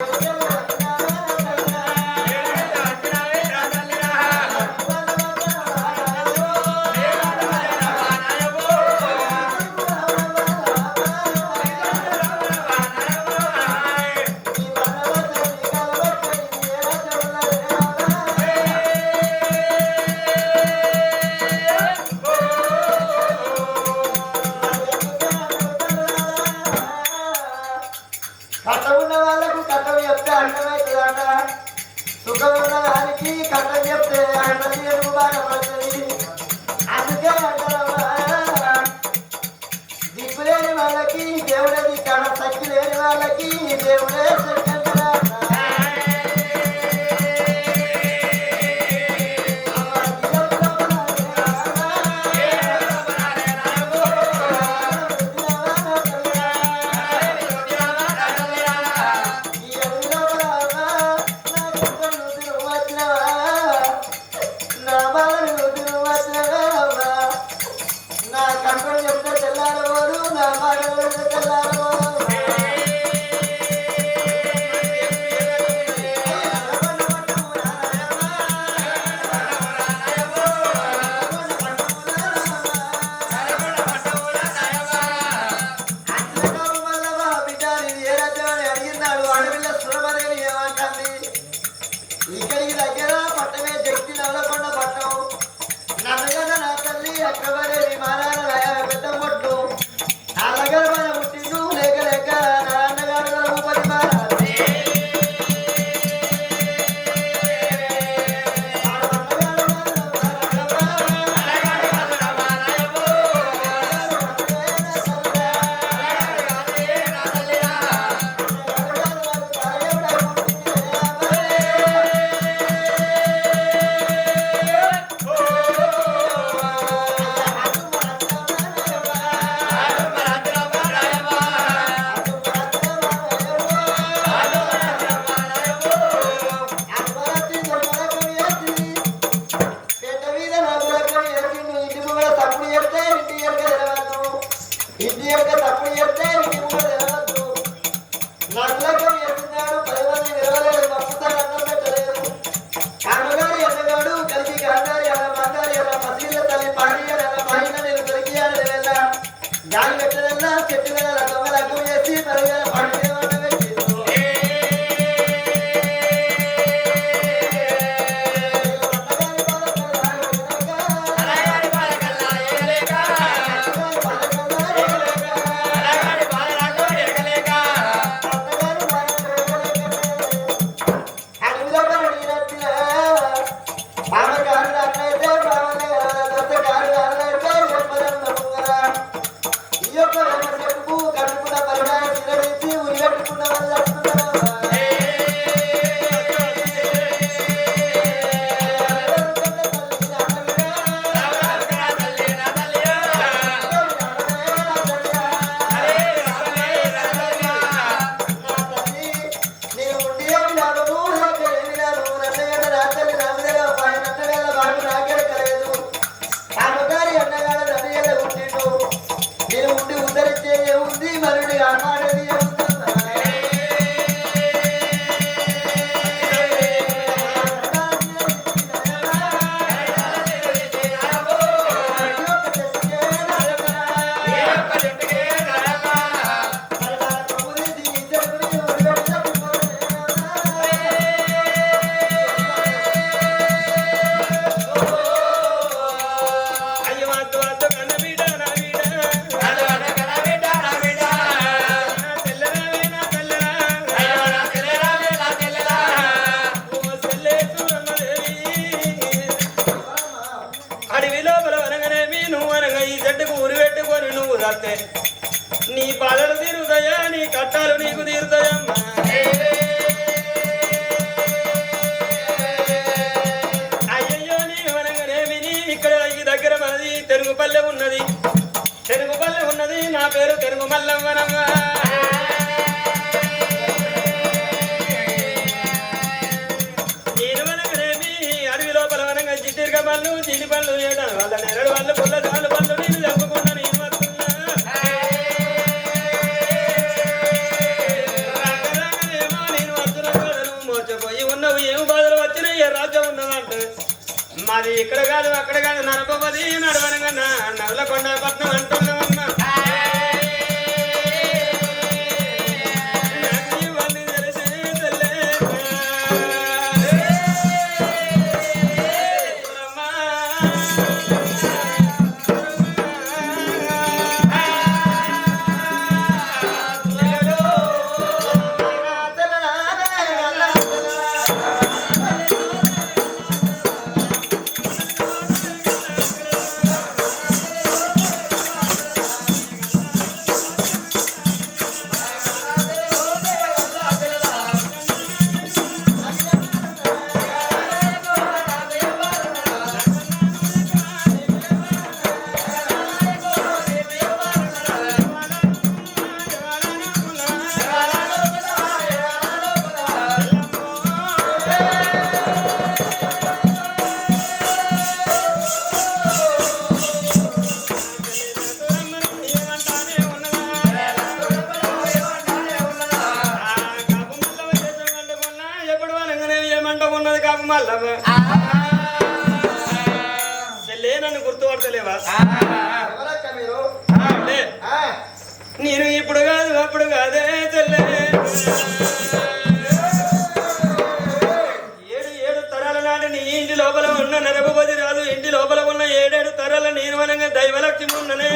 you. సుఖం చెప్తే అర్థమవుతుందట. సుఖం ఉన్నదానికి కట్టం చెప్తే అన్నది ఎరుగు బాధపడుతుంది. అందుకే అంటారమ్మా దిక్కులేని వాళ్ళకి దేవుడే దిక్కాడ శక్తి లేని వాళ్ళకి దేవుడే ఉన్నది. నా పేరు తెలుగు మల్లవ్వనమ్మ అడవి లోపల పళ్ళు చీలి పళ్ళు ఏడాను వల్ల నెరడు వల్ల పుల్ల చాలు పళ్ళు నేను నేను మోసపోయి ఉన్నవి ఏం బాధలు వచ్చినాయి ఏ రాజ్యం ఉన్నదంట. మాది ఇక్కడ కాదు అక్కడ కాదు నరపది నడవనగా నవలకొండ పట్నం అంటున్నాం. చెల్లే నన్ను గుర్తుపడతలేవా? నేను ఇప్పుడు కాదు అప్పుడు కాదే చెల్లే. ఏడు ఏడు తరాల నాటి నీ ఇంటి లోపల ఉన్న నరభవతి రాదు ఇంటి లోపల ఉన్న ఏడేడు తరాల నేను అనగా దైవలక్ష్మి ఉన్ననే.